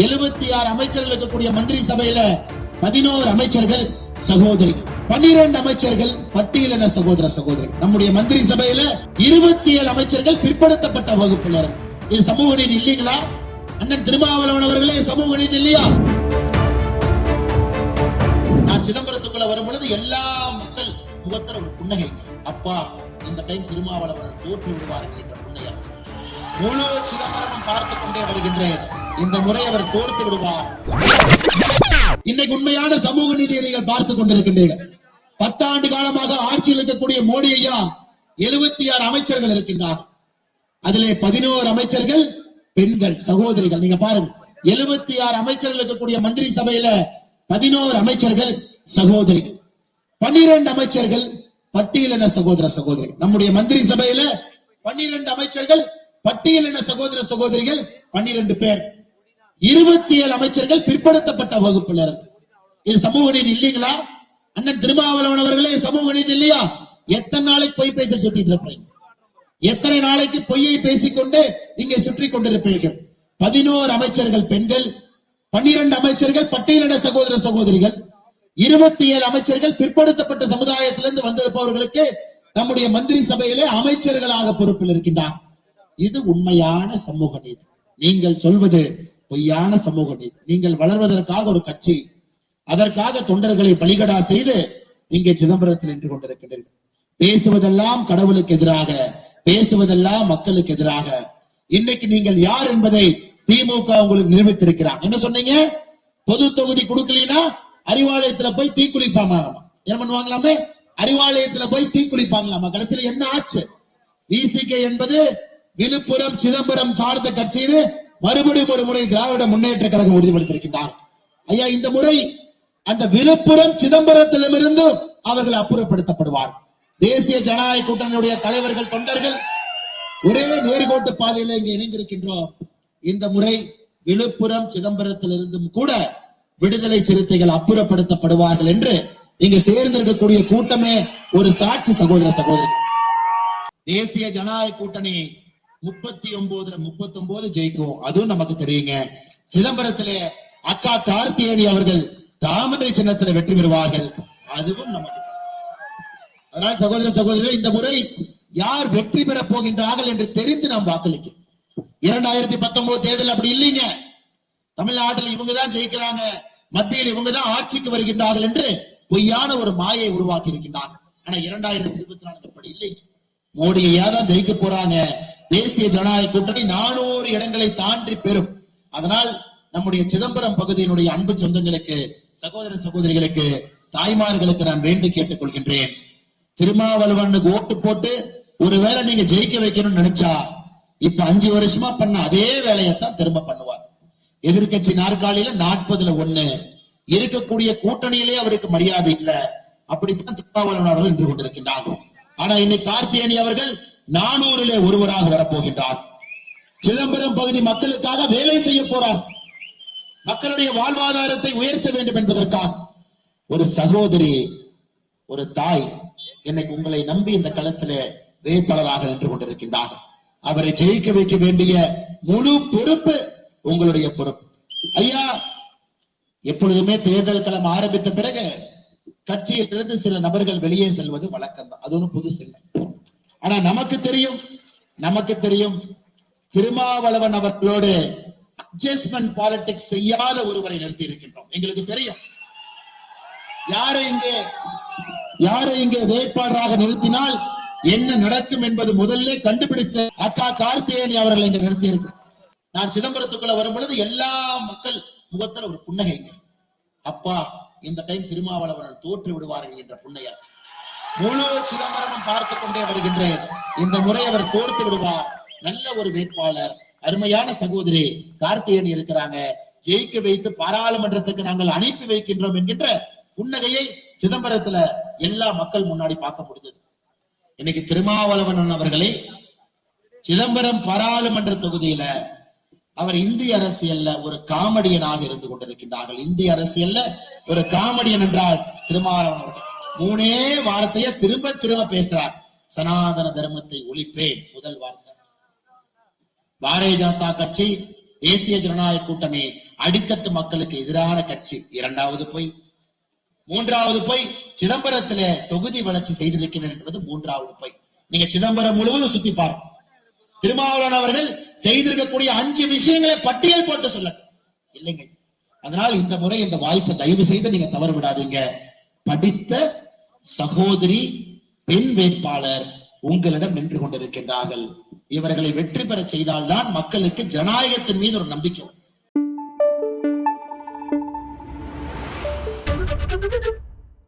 எழுபத்தி ஆறு அமைச்சர்கள் இருக்கக்கூடிய மந்திரி சபையில பதினோரு அமைச்சர்கள் சகோதரிகள். பன்னிரண்டு அமைச்சர்கள் பட்டியலின சகோதர சகோதரிகள். நம்முடைய மந்திரி சபையில இருபத்தி ஏழு அமைச்சர்கள் பிற்படுத்தப்பட்ட வகுப்பினர் இது சமூக நீதி இல்லைங்களா? அண்ணன் திருமாவளவன் அவர்களே சமூக நீதி இல்லையா? நான் சிதம்பரத்துக்குள்ள வரும் பொழுது எல்லா மக்கள் முகத்துல ஒரு புன்னகை. அப்பா இந்த டைம் திருமாவளவன் தோற்று விடுவார்கள் என்ற புன்னகை முழு சிதம்பரம் பார்த்துக் கொண்டே வருகின்றேன். இந்த முறை அவர் தோர்த்து விடுவார். இன்னைக்கு உண்மையான சமூக நீதியை நீங்கள் பார்த்துக் கொண்டிருக்கின்றீர்கள். பத்தாண்டு காலமாக ஆட்சியில் இருக்கக்கூடிய மோடி ஐயா எழுபத்தி ஆறு அமைச்சர்கள் இருக்கின்றார் அதிலே பதினோரு அமைச்சர்கள் பெண்கள் சகோதரிகள். நீங்க பாருங்க எழுபத்தி ஆறு அமைச்சர்கள் இருக்கக்கூடிய மந்திரி சபையில பதினோரு அமைச்சர்கள் சகோதரிகள். பன்னிரண்டு அமைச்சர்கள் பட்டியலின சகோதர சகோதரிகள். நம்முடைய மந்திரி சபையில பன்னிரண்டு அமைச்சர்கள் பட்டியலின சகோதர சகோதரிகள் பன்னிரண்டு பேர். இருபத்தி ஏழு அமைச்சர்கள் பிற்படுத்தப்பட்ட வகுப்பினர் இது சமூக நீதி இல்லைங்களா? அண்ணன் திருமாவளவன் அவர்களே சமூக நீதி இல்லையா? எத்தனை நாளைக்கு பொய் பேச சுட்டிட்டு இருப்பீங்க? எத்தனை நாளைக்கு பொய்யை பேசிக்கொண்டு இங்கே சுற்றி கொண்டிருப்பீர்கள்? பதினோரு அமைச்சர்கள் பெண்கள் பன்னிரண்டு அமைச்சர்கள் பட்டியலிட சகோதர சகோதரிகள் இருபத்தி ஏழு அமைச்சர்கள் பிற்படுத்தப்பட்ட சமுதாயத்திலிருந்து வந்திருப்பவர்களுக்கு நம்முடைய மந்திரி சபையிலே அமைச்சர்களாக பொறுப்பில் இருக்கின்றார். இது உண்மையான சமூக நீதி. நீங்கள் சொல்வது பொய்யான சமூக நீதி நீங்கள் வளர்வதற்காக ஒரு கட்சி. அதற்காக தொண்டர்களை பலிகடா செய்து இங்கே சிதம்பரத்தில் நின்று கொண்டிருக்கின்றீர்கள். பேசுவதெல்லாம் கடவுளுக்கு எதிராக பேசுவதெல்லாம் மக்களுக்கு எதிராக. இன்னைக்கு நீங்கள் யார் என்பதை திமுக உங்களுக்கு நிரூபித்திருக்கிறான் என்ன சொன்னீங்க? பொது தொகுதி கொடுக்கலனா அறிவாலயத்துல போய் தீக்குளிப்பாங்களாமா என்ன பண்ணுவாங்களாமே? அறிவாலயத்துல போய் தீக்குளிப்பாங்களாமா கடைசியில என்ன ஆச்சு? விசிகே என்பது விழுப்புரம் சிதம்பரம் சார்ந்த கட்சின்னு மறுபடியும் ஒரு முறை திராவிட முன்னேற்ற கழகம் உறுதிப்படுத்தியிருக்கின்றார். ஐயா இந்த முறை அந்த விழுப்புரம் சிதம்பரத்திலிருந்து அவர்கள் அப்புறப்படுத்தப்படுவார். தேசிய ஜனநாயக கூட்டணியுடைய தலைவர்கள் தொண்டர்கள் ஒரே நேர்கோட்டு பாதையில இங்க இணைந்திருக்கின்றோம். இந்த முறை விழுப்புரம் சிதம்பரத்திலிருந்தும் கூட விடுதலை சிறுத்தைகள் அப்புறப்படுத்தப்படுவார்கள் என்று இங்கு சேர்ந்திருக்கக்கூடிய கூட்டமே ஒரு சாட்சி சகோதர சகோதரி. தேசிய ஜனநாயக கூட்டணி முப்பத்தி ஒன்பதுல முப்பத்தி ஒன்பது ஜெயிக்கும். அதுவும் நமக்கு தெரியுங்க. சிதம்பரத்திலே அக்கா கார்த்தியேயனி அவர்கள் தாமரை சின்னத்துல வெற்றி பெறுவார்கள். அதுவும் நமக்கு அதனால் சகோதர சகோதரிகள் இந்த முறை யார் வெற்றி பெறப் போகின்றார்கள் என்று தெரிந்து நாம் வாக்களிக்கும் இரண்டாயிரத்தி பத்தொன்பது தேர்தல் அப்படி இல்லைங்க. தமிழ்நாட்டில் இவங்க தான் ஜெயிக்கிறாங்க. மத்தியில் இவங்க தான் ஆட்சிக்கு வருகின்றார்கள் என்று பொய்யான ஒரு மாயை உருவாக்கி இருக்கின்றார் ஆனா இரண்டாயிரத்தி இருபத்தி நான்கு அப்படி இல்லை மோடியை ஐயா தான் ஜெயிக்க போறாங்க. தேசிய ஜனநாயக கூட்டணி நானூறு இடங்களை தாண்டி பெறும். அதனால் நம்முடைய சிதம்பரம் பகுதியினுடைய அன்பு சொந்தங்களுக்கு சகோதர சகோதரிகளுக்கு தாய்மார்களுக்கு நான் வேண்டி கேட்டுக் கொள்கின்றேன் திருமாவளவனுக்கு ஓட்டு போட்டு ஒருவேளை நீங்க ஜெயிக்க வைக்கணும்னு நினைச்சா இப்ப அஞ்சு வருஷமா பண்ண அதே வேலையத்தான் திரும்ப பண்ணுவார். எதிர்க்கட்சி நாற்காலியில நாற்பதுல ஒண்ணு. இருக்கக்கூடிய கூட்டணியிலே அவருக்கு மரியாதை இல்ல. அப்படித்தான் திருமாவளவன் அவர்கள் நின்று கொண்டிருக்கின்றார். ஆனா இன்னைக்கு கார்த்தியேயனி அவர்கள் நானூறிலே ஒருவராக வரப்போகின்றார். சிதம்பரம் பகுதி மக்களுக்காக வேலை செய்ய போறார். மக்களுடைய வாழ்வாதாரத்தை உயர்த்த வேண்டும் என்பதற்காக. ஒரு சகோதரி ஒரு தாய் இன்னைக்கு உங்களை நம்பி இந்த களத்திலே வேட்பாளராக நின்று கொண்டிருக்கின்றார். அவரை ஜெயிக்க வைக்க வேண்டிய முழு பொறுப்பு உங்களுடைய பொறுப்பு. ஐயா எப்பொழுதுமே தேர்தல் களம் ஆரம்பித்த பிறகு கட்சியிலிருந்து சில நபர்கள் வெளியே செல்வது வழக்கம் தான் அது ஒன்றும் புதுசு இல்லை ஆனா நமக்கு தெரியும் நமக்கு தெரியும் திருமாவளவன் அவர்களோடு அட்ஜஸ்ட்மெண்ட் பாலிடிக்ஸ் செய்யாத ஒருவரை நிறுத்தி இருக்கின்றோம். எங்களுக்கு தெரியும். யாரை இங்கே யாரை இங்கே வேட்பாளராக நிறுத்தினால் என்ன நடக்கும் என்பது முதல்ல கண்டுபிடித்த அக்கா கார்த்திகேயன் அவர்களை இங்க நிறுத்தி இருக்கு நான் சிதம்பரத்துக்குள்ள வரும் பொழுது எல்லா மக்கள் முகத்துல ஒரு புன்னகைங்க அப்பா இந்த டைம் திருமாவளவன் தோற்று விடுவார்கள் என்ற புன்னையா முழு சிதம்பரமும் பார்த்து கொண்டே வருகின்றேன். இந்த முறை அவர் தோர்த்து விடுவார். நல்ல ஒரு வேட்பாளர் அருமையான சகோதரி கார்த்திகேயன் இருக்கிறாங்க. ஜெயிக்க வைத்து பாராளுமன்றத்துக்கு நாங்கள் அனுப்பி வைக்கின்றோம் என்கின்ற புன்னகையை சிதம்பரத்துல எல்லா மக்கள் முன்னாடி பார்க்க முடிஞ்சது. இன்னைக்கு திருமாவளவன் அவர்களை சிதம்பரம் பாராளுமன்ற தொகுதியில அவர் இந்திய அரசியல்ல ஒரு காமெடியனாக இருந்து கொண்டிருக்கின்றார்கள். இந்திய அரசியல்ல ஒரு காமெடியன் என்றால் திருமாவளவன் மூணே வார்த்தைய திரும்ப திரும்ப பேசுறார். சனாதன தர்மத்தை ஒழிப்பேன். முதல் வார்த்தை. பாரதிய ஜனதா கட்சி தேசிய ஜனநாயக கூட்டணி அடித்தட்டு மக்களுக்கு எதிரான கட்சி. இரண்டாவது பொய். மூன்றாவது பொய் சிதம்பரத்திலே தொகுதி வளர்ச்சி செய்திருக்கிறேன் என்பது மூன்றாவது பொய். நீங்க சிதம்பரம் முழுவதும் சுத்தி பாருங்க. திருமாவளவன் அவர்கள் செய்திருக்கக்கூடிய அஞ்சு விஷயங்களை பட்டியல் போட்டு சொல்ல இல்லைங்க. அதனால் இந்த முறை இந்த வாய்ப்பை தயவு செய்து நீங்க தவறு விடாதீங்க. படித்த சகோதரி பெண் வேட்பாளர் உங்களிடம் நின்று கொண்டிருக்கின்றார்கள். இவர்களை வெற்றி பெற செய்தால்தான் மக்களுக்கு ஜனநாயகத்தின் மீது ஒரு நம்பிக்கை